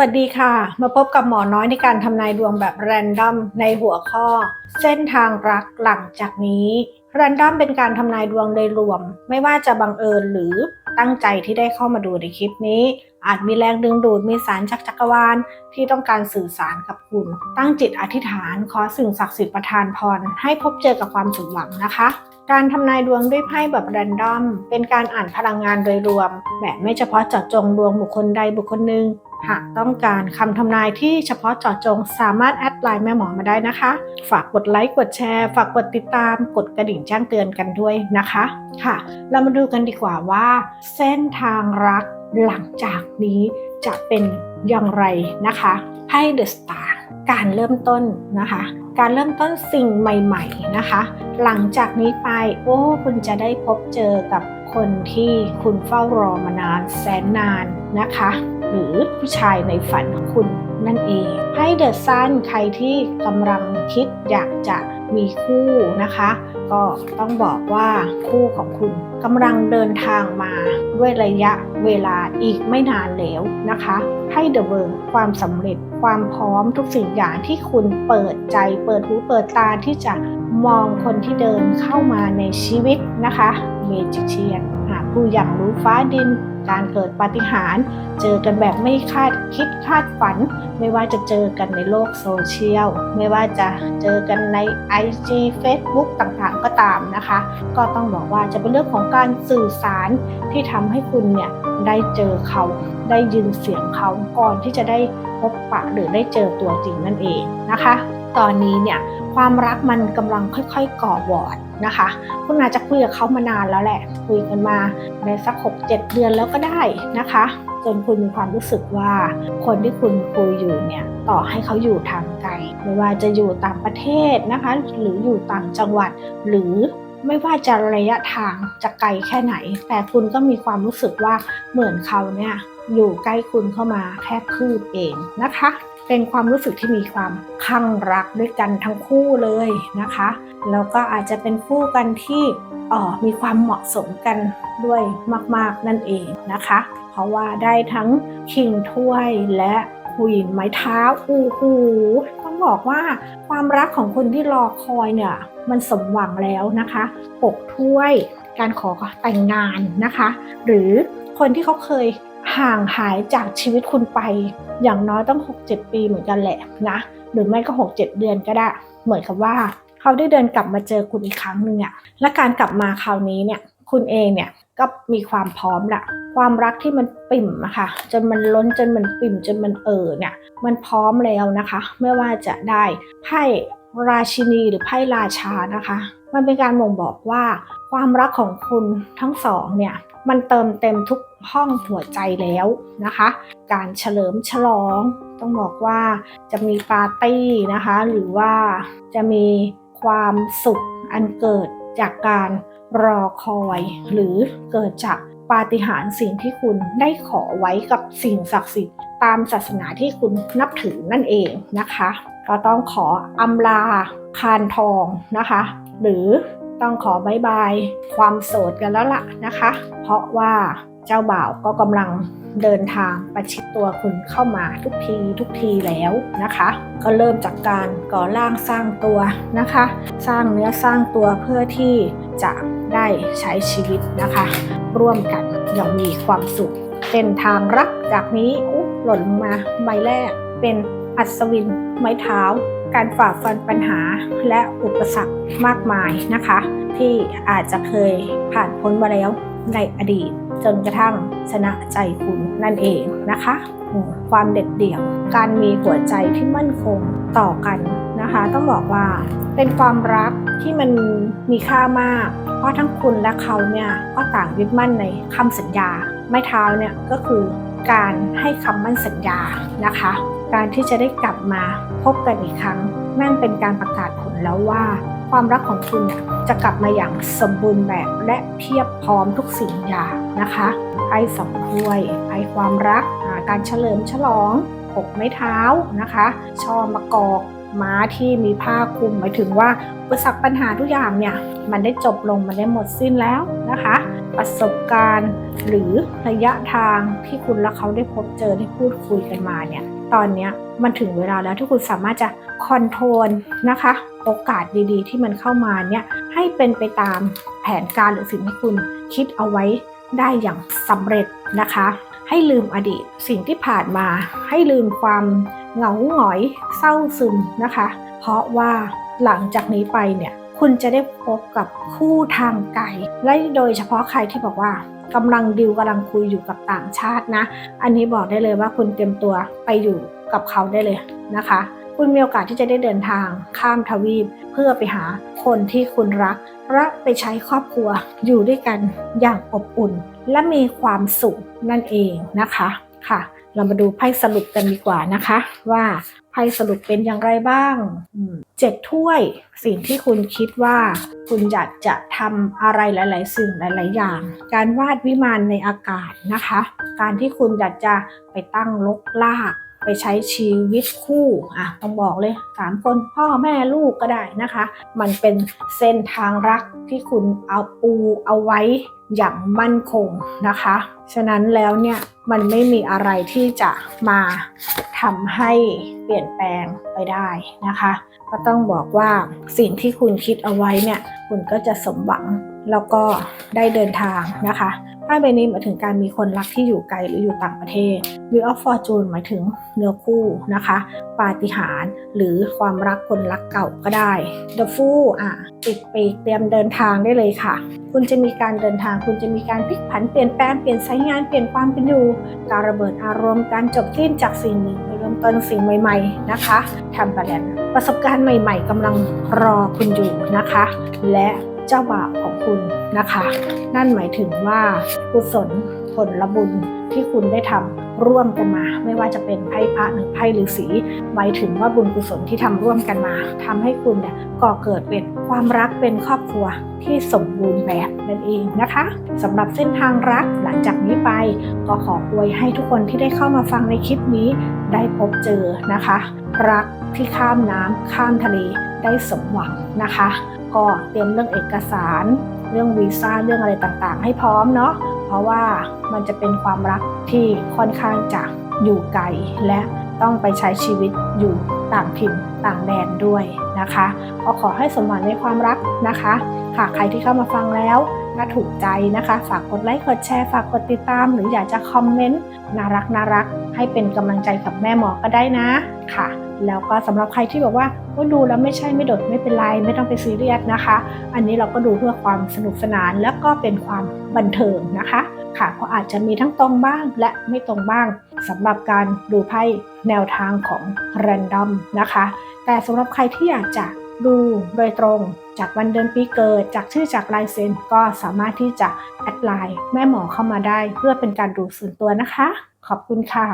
วัสดีค่ะ มาพบกับหมอน้อยในการทำนายดวงแบบแรนดอมในหัวข้อ เส้นทางรักหลังจากนี้แรนดอมเป็นการทำนายดวงโดยรวม ไม่ว่าจะบังเอิญหรือตั้งใจที่ได้เข้ามาดูในคลิปนี้ อาจมีแรงดึงดูดมีสารจากจักรวาลที่ต้องการสื่อสารกับคุณ ตั้งจิตอธิษฐานขอสิ่งศักดิ์สิทธิ์ประทานพร ให้พบเจอกับความสมหวังนะคะการทำนายดวงด้วยไพ่แบบแรนดอม เป็นการอ่านพลังงานโดยรวม แบบไม่เฉพาะเจาะจงดวงบุคคลใดบุคคลหนึ่ง หากต้องการคำทำนายที่เฉพาะเจาะจงสามารถแอดไลน์แม่หมอมาได้นะคะ ฝากกดไลค์กดแชร์ ฝากกดติดตาม กดกระดิ่งแจ้งเตือนกันด้วยนะคะค่ะ เรามาดูกันดีกว่าว่า เส้นทางรักหลังจากนี้จะเป็นอย่างไรนะคะไพ่เดอะสตาร์การเริ่มต้นนะคะ การเริ่มต้นสิ่งใหม่ ๆนะคะ หลังจากนี้ไปโอ้คุณจะได้พบเจอกับคนที่คุณเฝ้ารอมานานแสนนานนะคะ หรือผู้ชายในฝันของคุณนั่นเอง ให้เดอะซันใครที่กำลังคิดอยากจะมีคู่นะคะ ก็ต้องบอกว่าคู่ของคุณกำลังเดินทางมาด้วยระยะเวลาอีกไม่นานแล้วนะคะ ให้เดอะเวิร์ความสำเร็จความพร้อมทุกสิ่งอย่างที่คุณเปิดใจเปิดหูเปิดตาที่จะมองคนที่เดินเข้ามาในชีวิตนะคะเมจิเชียนหากผู้อย่างรู้ฟ้าดิน การเกิดปาฏิหาริย์เจอกันแบบไม่คาดคิดคาดฝัน ไม่ว่าจะเจอกันในโลกโซเชียล ไม่ว่าจะเจอกันใน IG Facebook ต่างๆก็ตามนะคะ ก็ต้องบอกว่าจะเป็นเรื่องของการสื่อสารที่ทำให้คุณเนี่ยได้เจอเขาได้ยินเสียงเขาก่อนที่จะได้พบปะหรือได้เจอตัวจริงนั่นเองนะคะ ตอนนี้เนี่ยความรักมันกำลังค่อยๆก่อวอร์ดนะคะ คุณอาจจะคุยกับเขามานานแล้วแหละ คุยกันมาในสัก 6-7 เดือนแล้วก็ได้นะคะ จนคุณมีความรู้สึกว่า คนที่คุณคุยอยู่เนี่ยต่อให้เขาอยู่ทางไกล ไม่ว่าจะอยู่ต่างประเทศนะคะ หรืออยู่ต่างจังหวัดหรือไม่ว่าจะระยะทางจะไกลแค่ไหน แต่คุณก็มีความรู้สึกว่าเหมือนเขาเนี่ยอยู่ใกล้คุณเข้ามาแค่คืบเองนะคะ เป็นความรู้สึกที่มีความคลั่งรักด้วยกันทั้งคู่เลยนะคะ แล้วก็อาจจะเป็นคู่กันที่มีความเหมาะสมกันด้วยมาก ๆ นั่นเองนะคะ เพราะว่าได้ทั้งคิงถ้วยและควีนไม้เท้าอู้หูต้องบอกว่าความรักของคนที่รอคอยเนี่ยมันสมหวังแล้วนะคะหกถ้วยการขอแต่งงานนะคะ หรือคนที่เขาเคย ห่างหายจากชีวิตคุณไป อย่างน้อยต้อง 6-7 ปีเหมือนกันแหละนะ หรือไม่ก็ 6-7 เดือนก็ได้ เหมือนกับว่าเขาได้เดินกลับมาเจอคุณอีกครั้งหนึ่งอะและการกลับมาคราวนี้เนี่ยคุณเองเนี่ยก็มีความพร้อมละความรักที่มันปิ่มอะค่ะจนมันล้นจนมันปิ่มจนมันเออเนี่ยมันพร้อมแล้วนะคะ ไม่ว่าจะได้ไพ่ ราชินีหรือไพ่ราชานะคะ มันเป็นการบ่งบอกว่าความรักของคุณทั้งสองเนี่ยมันเติมเต็มทุกห้องหัวใจแล้วนะคะ การเฉลิมฉลอง ต้องบอกว่าจะมีปาร์ตี้นะคะ หรือว่าจะมีความสุขอันเกิดจากการรอคอย หรือเกิดจากปาฏิหาริย์สิ่งที่คุณได้ขอไว้กับสิ่งศักดิ์สิทธิ์ตามศาสนาที่คุณนับถือนั่นเองนะคะ ก็ต้องขออำลาคานทองนะคะ หรือต้องขอบายบายความโสดกันแล้วล่ะนะคะ เพราะว่าเจ้าบ่าวก็กำลังเดินทางประชิดตัวคุณเข้ามาทุกทีทุกทีแล้วนะคะ ก็เริ่มจากการก่อร่างสร้างตัวนะคะ สร้างเนื้อสร้างตัวเพื่อที่จะได้ใช้ชีวิตนะคะ ร่วมกันอย่างมีความสุขเส้นทางรักจากนี้อุ๊หล่นลงมาใบแรกเป็น อัศวิน ไม้เท้า การฝ่าฟันปัญหาและอุปสรรคมากมายนะคะ ที่อาจจะเคยผ่านพ้นมาแล้วในอดีต จนกระทั่งชนะใจคุณนั่นเองนะคะ ความเด็ดเดี่ยว การมีหัวใจที่มั่นคงต่อกันนะคะ ต้องบอกว่าเป็นความรักที่มันมีค่ามาก เพราะทั้งคุณและเขาเนี่ยก็ต่างยึดมั่นในคำสัญญา ไม้เท้าเนี่ยก็คือ การให้คำมั่นสัญญานะคะ การที่จะได้กลับมาพบกันอีกครั้งนั่นเป็นการประกาศผลแล้วว่า ความรักของคุณจะกลับมาอย่างสมบูรณ์แบบและเพียบพร้อมทุกสิ่งอย่างนะคะไพ่สองถ้วยไพ่ความรักการเฉลิมฉลองหกไม้เท้านะคะ ช่อมะกอก ม้าที่มีผ้าคลุมหมายถึงว่าอุปสรรคปัญหาทุกอย่างเนี่ยมันได้จบลงมันได้หมดสิ้นแล้วนะคะ ประสบการณ์หรือระยะทางที่คุณและเขาได้พบเจอได้พูดคุยกันมาเนี่ยตอนนี้มันถึงเวลาแล้วที่คุณสามารถจะคอนโทรลนะคะ โอกาสดีๆ ที่มันเข้ามาเนี่ยให้เป็นไปตามแผนการหรือสิ่งที่คุณคิดเอาไว้ได้อย่างสำเร็จนะคะ ให้ลืมอดีตสิ่งที่ผ่านมา ให้ลืมความ เหงาหงอย เศร้าซึมนะคะ เพราะว่าหลังจากนี้ไปเนี่ยคุณจะได้พบกับคู่ทางไกลและโดยเฉพาะใครที่บอกว่ากำลังดิวกำลังคุยอยู่กับต่างชาตินะ อันนี้บอกได้เลยว่าคุณเตรียมตัวไปอยู่กับเขาได้เลยนะคะ คุณมีโอกาสที่จะได้เดินทางข้ามทวีป เพื่อไปหาคนที่คุณรักและไปใช้ครอบครัวอยู่ด้วยกันอย่างอบอุ่น และมีความสุขนั่นเองนะคะค่ะ เรามาดูไพ่สรุปกันดีกว่านะคะ ว่าไพ่สรุปเป็นอย่างไรบ้างเจ็ดถ้วยสิ่งที่คุณคิดว่าคุณอยากจะทำอะไรหลาย ๆ สิ่งหลาย ๆ อย่าง การวาดวิมานในอากาศนะคะ การที่คุณอยากจะไปตั้งลกลาก ไปใช้ชีวิตคู่อะต้องบอกเลยสามคนพ่อแม่ลูกก็ได้นะคะ มันเป็นเส้นทางรักที่คุณเอาปูเอาไว้อย่างมั่นคงนะคะ ฉะนั้นแล้วเนี่ยมันไม่มีอะไรที่จะมาทำให้เปลี่ยนแปลงไปได้นะคะ ก็ต้องบอกว่าสิ่งที่คุณคิดเอาไว้เนี่ยคุณก็จะสมหวังแล้วก็ได้เดินทางนะคะ ไพ่ใบนี้หมายถึงการมีคนรักที่อยู่ไกลหรืออยู่ต่างประเทศ Wheel of Fortune หมายถึงเนื้อคู่นะคะ ปาฏิหาริย์หรือความรักคนรักเก่าก็ได้ The Fool อะติดปีกเตรียมเดินทางได้เลยค่ะ คุณจะมีการเดินทาง คุณจะมีการพลิกผันเปลี่ยนแปลงเปลี่ยนสายงานเปลี่ยนความเป็นอยู่การระเบิดอารมณ์การจบสิ้นจากสิ่งหนึ่งไปเริ่มต้นสิ่งใหม่ ๆนะคะทำไปแล้วประสบการณ์ใหม่ ๆกำลังรอคุณอยู่นะคะ และเจ้าบ่าวของคุณ นะคะ นั่นหมายถึงว่ากุศลผลบุญที่คุณได้ทำร่วมกันมา ไม่ว่าจะเป็นไพ่พระหรือไพ่ฤาษีหมายถึงว่าบุญกุศลที่ทำร่วมกันมาทำให้คุณเนี่ยก่อเกิดเป็นความรักเป็นครอบครัวที่สมบูรณ์แบบนั่นเองนะคะสำหรับเส้นทางรักหลังจากนี้ไป ก็ขออวยให้ทุกคนที่ได้เข้ามาฟังในคลิปนี้ได้พบเจอนะคะ รักที่ข้ามน้ำข้ามทะเลได้สมหวังนะคะ ก็เตรียมเรื่องเอกสาร รื่องวีซ่าเรื่องอะไรต่างๆ ให้พร้อมเนาะเพราะว่ามันจะเป็นความรักที่ค่อนข้างจะอยู่ไกลและต้องไปใช้ชีวิตอยู่ต่างถิ่นต่างแดนด้วยนะคะก็ขอให้สมหวังในความรักนะคะค่ะใครที่เข้ามาฟังแล้วถ้าถูกใจนะคะ ฝากกดไลค์กดแชร์ฝากกดติดตาม หรืออยากจะคอมเมนต์น่ารักน่ารักให้เป็นกำลังใจกับแม่หมอก็ได้นะค่ะ แล้วก็สำหรับใครที่บอกว่า ว่าดูแล้วไม่ใช่ไม่โดดไม่เป็นไรไม่ต้องไปซีเรียสนะคะ อันนี้เราก็ดูเพื่อความสนุกสนานแล้วก็เป็นความบันเทิงนะคะค่ะเพราะอาจจะมีทั้งตรงบ้างและไม่ตรงบ้างสำหรับการดูไพ่แนวทางของ Random นะคะ แต่สำหรับใครที่อยากจะดูโดยตรงจากวันเดือนปีเกิด จากชื่อจากลายเซ็นก็สามารถที่จะแอดไลน์แม่หมอเข้ามาได้ เพื่อเป็นการดูส่วนตัวนะคะ ขอบคุณค่ะ